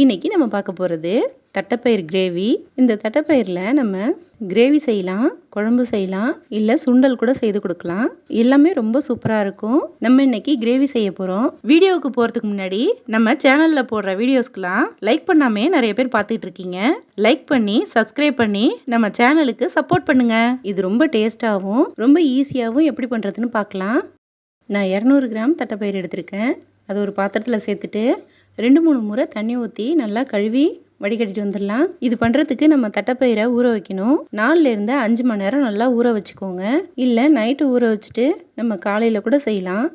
இன்றைக்கி நம்ம பார்க்க போகிறது தட்டைப்பயிர் கிரேவி. இந்த தட்டைப்பயிரில் நம்ம கிரேவி செய்யலாம் குழம்பு செய்யலாம் இல்லை சுண்டல் கூட செய்து கொடுக்கலாம். எல்லாமே ரொம்ப சூப்பராக இருக்கும். நம்ம இன்னைக்கு கிரேவி செய்ய போகிறோம் வீடியோவுக்கு போகிறதுக்கு முன்னாடி நம்ம சேனலில் போடுற வீடியோஸ்க்கெலாம் லைக் பண்ணாமே நிறைய பேர் பார்த்துட்டு இருக்கீங்க. லைக் பண்ணி சப்ஸ்கிரைப் பண்ணி நம்ம சேனலுக்கு சப்போர்ட் பண்ணுங்க. இது ரொம்ப டேஸ்ட்டாகவும் ரொம்ப ஈஸியாகவும் எப்படி பண்ணுறதுன்னு பார்க்கலாம். நான் இரநூறு கிராம் தட்டைப்பயிர் எடுத்திருக்கேன். அது ஒரு பாத்திரத்தில் சேர்த்துட்டு ரெண்டு மூணு முறை தண்ணி ஊற்றி நல்லா கழுவி வடிகட்டிட்டு வந்துடலாம். இது பண்ணுறதுக்கு நம்ம தட்டைப்பயிரை ஊற வைக்கணும். நாலுலேருந்து அஞ்சு மணி நேரம் நல்லா ஊற வச்சுக்கோங்க. இல்லை நைட்டு ஊற வச்சுட்டு நம்ம காலையில் கூட செய்யலாம்.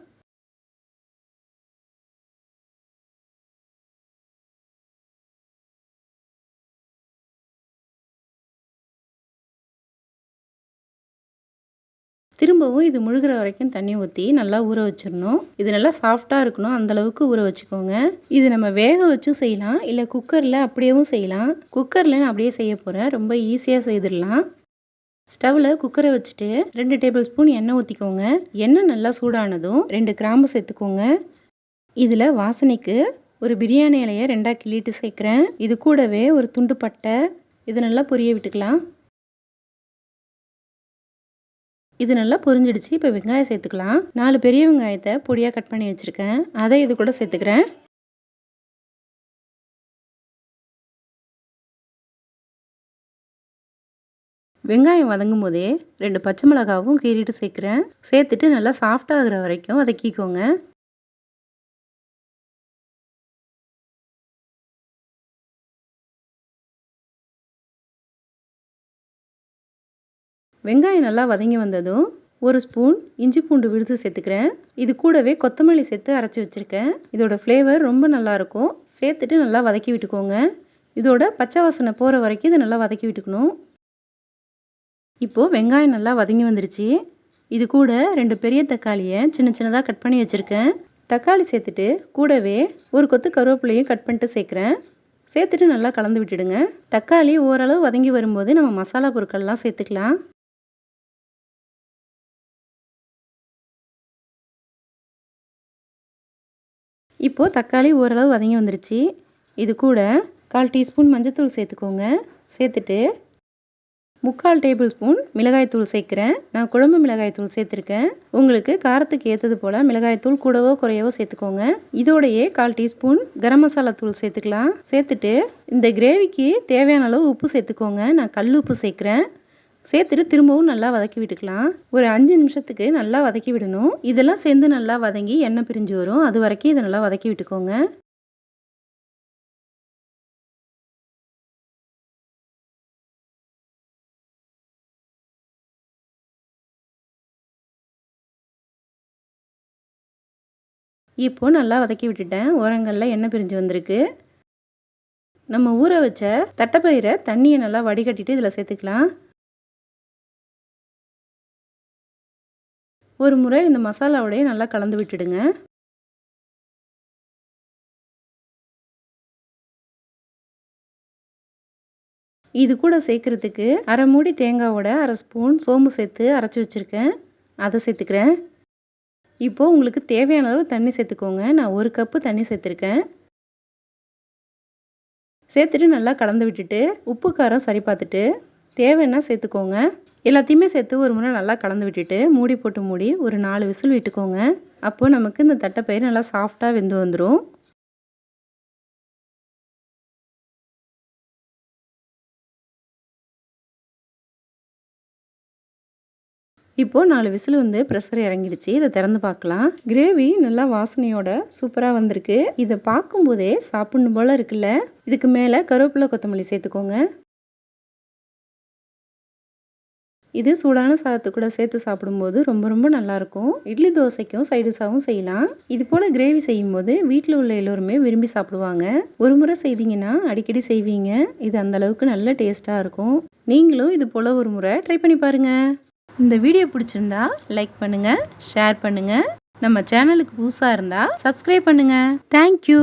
திரும்பவும் இது முழுகிற வரைக்கும் தண்ணி ஊற்றி நல்லா ஊற வச்சிடணும். இது நல்லா சாஃப்டாக இருக்கணும். அந்தளவுக்கு ஊற வச்சுக்கோங்க. இது நம்ம வேக வச்சும் செய்யலாம். இல்லை குக்கரில் அப்படியேவும் செய்யலாம். குக்கரில் நான் அப்படியே செய்ய போகிறேன் ரொம்ப ஈஸியாக செய்திடலாம். ஸ்டவ்வில் குக்கரை வச்சுட்டு ரெண்டு டேபிள் ஸ்பூன் எண்ணெய் ஊற்றிக்கோங்க எண்ணெய் நல்லா சூடானதும் ரெண்டு கிராம்பு சேர்த்துக்கோங்க. இதில் வாசனைக்கு ஒரு பிரியாணி இலையை ரெண்டாக கிள்ளிட்டு சேர்க்குறேன். இது கூடவே ஒரு துண்டு பட்டை. இது நல்லா பொரிய விட்டுக்கலாம். இது நல்லா பொரிஞ்சிடுச்சு. இப்போ வெங்காயம் சேர்த்துக்கலாம். நாலு பெரிய வெங்காயத்தை பொடியாக கட் பண்ணி வச்சுருக்கேன். அதை இது கூட சேர்த்துக்கிறேன். வெங்காயம் வதங்கும் போதே ரெண்டு பச்சை மிளகாவும் கீறிட்டு சேர்க்குறேன். சேர்த்துட்டு நல்லா சாஃப்டாகிற வரைக்கும் வதக்கிக்கோங்க வெங்காயம் நல்லா வதங்கி வந்ததும் ஒரு ஸ்பூன் இஞ்சி பூண்டு விழுது சேர்த்துக்கிறேன். இது கூடவே கொத்தமல்லி சேர்த்து அரைச்சி வச்சுருக்கேன். இதோட ஃப்ளேவர் ரொம்ப நல்லாயிருக்கும் சேர்த்துட்டு நல்லா வதக்கி விட்டுக்கோங்க. இதோட பச்சை வாசனை போகிற வரைக்கும் இதை நல்லா வதக்கி விட்டுக்கணும். இப்போது வெங்காயம் நல்லா வதங்கி வந்துருச்சு. இது கூட ரெண்டு பெரிய தக்காளியை சின்ன சின்னதாக கட் பண்ணி வச்சுருக்கேன். தக்காளி சேர்த்துட்டு கூடவே ஒரு கொத்து கருவேப்பிலையும் கட் பண்ணிட்டு சேர்க்குறேன். சேர்த்துட்டு நல்லா கலந்து விட்டுடுங்க. தக்காளி ஓரளவு வதங்கி வரும்போது நம்ம மசாலா பொருட்கள்லாம் சேர்த்துக்கலாம். இப்போது தக்காளி ஓரளவு வதங்கி வந்துருச்சு. இது கூட கால் டீஸ்பூன் மஞ்சத்தூள் சேர்த்துக்கோங்க. சேர்த்துட்டு முக்கால் டேபிள் ஸ்பூன் மிளகாய்த்தூள் சேர்க்குறேன். நான் குழம்பு மிளகாய்த்தூள் சேர்த்துருக்கேன். உங்களுக்கு காரத்துக்கு ஏற்றது போல் மிளகாய்த்தூள் கூடவோ குறையவோ சேர்த்துக்கோங்க. இதோடையே கால் டீஸ்பூன் கரம் மசாலா தூள் சேர்த்துக்கலாம். சேர்த்துட்டு இந்த கிரேவிக்கு தேவையான அளவு உப்பு சேர்த்துக்கோங்க. நான் கல் உப்பு சேர்க்குறேன். சேர்த்துட்டு திரும்பவும் நல்லா வதக்கி விட்டுக்கலாம். ஒரு அஞ்சு நிமிஷத்துக்கு நல்லா வதக்கி விடணும். இதெல்லாம் சேர்ந்து நல்லா வதங்கி எண்ணெய் பிரிஞ்சு வரும். அது வரைக்கும் இதை நல்லா வதக்கி விட்டுக்கோங்க. இப்போது நல்லா வதக்கி விட்டுட்டேன். ஓரங்களில் எண்ணெய் பிரிஞ்சு வந்திருக்கு. நம்ம ஊற வச்ச தட்டைப்பயிரை தண்ணியை நல்லா வடிகட்டிட்டு இதில் சேர்த்துக்கலாம். ஒரு முறை இந்த மசாலாவோடையே நல்லா கலந்து விட்டுடுங்க. இது கூட சேர்க்குறதுக்கு அரை மூடி தேங்காவோட அரை ஸ்பூன் சோம்பு சேர்த்து அரைச்சி வச்சுருக்கேன். அதை சேர்த்துக்கிறேன். இப்போது உங்களுக்கு தேவையான அளவு தண்ணி சேர்த்துக்கோங்க. நான் ஒரு கப்பு தண்ணி சேர்த்துருக்கேன். சேர்த்துட்டு நல்லா கலந்து விட்டுட்டு உப்பு காரம் சரி பார்த்துட்டு தேவைன்னா சேர்த்துக்கோங்க. எல்லாத்தையுமே சேர்த்து ஒரு முறை நல்லா கலந்து விட்டுட்டு மூடி போட்டு மூடி ஒரு நாலு விசில் விட்டுக்கோங்க. அப்போது நமக்கு இந்த தட்டைப்பயிர் நல்லா சாஃப்டாக வெந்து வந்துடும் இப்போது நாலு விசில் வந்து ப்ரெஷர் இறங்கிடுச்சு. இதை திறந்து பார்க்கலாம். கிரேவி நல்லா வாசனையோட சூப்பராக வந்திருக்கு. இதை பார்க்கும்போதே சாப்பிட்ணும் போல் இருக்குல்ல. இதுக்கு மேலே கருவேப்பிலை கொத்தமல்லி சேர்த்துக்கோங்க. இது சூடான சாதத்து கூட சேர்த்து சாப்பிடும்போது ரொம்ப ரொம்ப நல்லாயிருக்கும். இட்லி தோசைக்கும் சைடிஷாகவும் செய்யலாம். இது போல் கிரேவி செய்யும்போது வீட்டில் உள்ள எல்லோருமே விரும்பி சாப்பிடுவாங்க. ஒரு முறை செய்தீங்கன்னா அடிக்கடி செய்வீங்க. இது அந்தளவுக்கு நல்ல டேஸ்ட்டாக இருக்கும். நீங்களும் இது போல் ஒரு முறை ட்ரை பண்ணி பாருங்கள் இந்த வீடியோ பிடிச்சிருந்தா லைக் பண்ணுங்கள் ஷேர் பண்ணுங்கள் நம்ம சேனலுக்கு புதுசாக இருந்தால் சப்ஸ்கிரைப் பண்ணுங்கள் தேங்க்யூ.